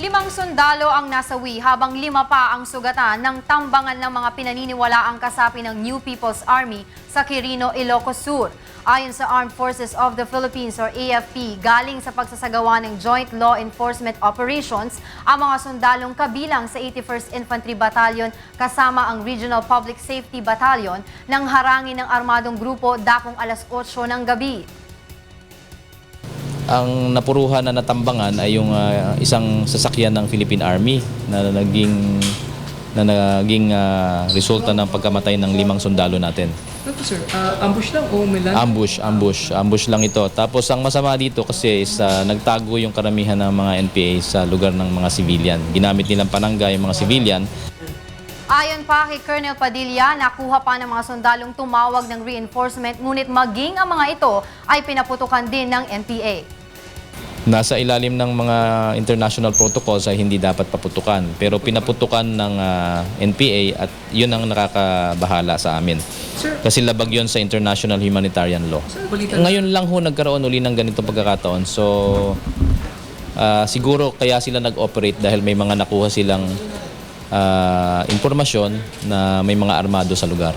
Limang sundalo ang nasawi habang lima pa ang sugatan ng tambangan ng mga pinaniniwalaang kasapi ng New People's Army sa Quirino, Ilocos Sur. Ayon sa Armed Forces of the Philippines or AFP, galing sa pagsasagawa ng Joint Law Enforcement Operations, ang mga sundalong kabilang sa 81st Infantry Battalion kasama ang Regional Public Safety Battalion nang harangin ng armadong grupo dakong alas 8 ng gabi. Ang napuruhan na natambangan ay yung ah, isang sasakyan ng Philippine Army na naging na naging ah, resulta ng pagkamatay ng limang sundalo natin. Ano po sir? Ah, ambush lang o may land? Ambush, ambush, ambush lang ito. Tapos ang masama dito kasi is ah, nagtago yung karamihan ng mga NPA sa lugar ng mga civilian. Ginamit nilang panangga yung mga civilian Ayon pa kay Colonel Padilla, nakuha pa ng mga sundalong tumawag ng reinforcement ngunit maging ang mga ito ay pinaputukan din ng NPA. Nasa ilalim ng mga international protocols ay hindi dapat paputukan. Pero pinaputukan ng ah, NPA at yun ang nakakabahala sa amin. Sir, Kasi labag yun sa international humanitarian law. sir, balita Ngayon lang ho nagkaroon uli ng ganitong pagkakataon. So, ah, siguro kaya sila nag-operate dahil may mga nakuha silang ah, impormasyon na may mga armado sa lugar.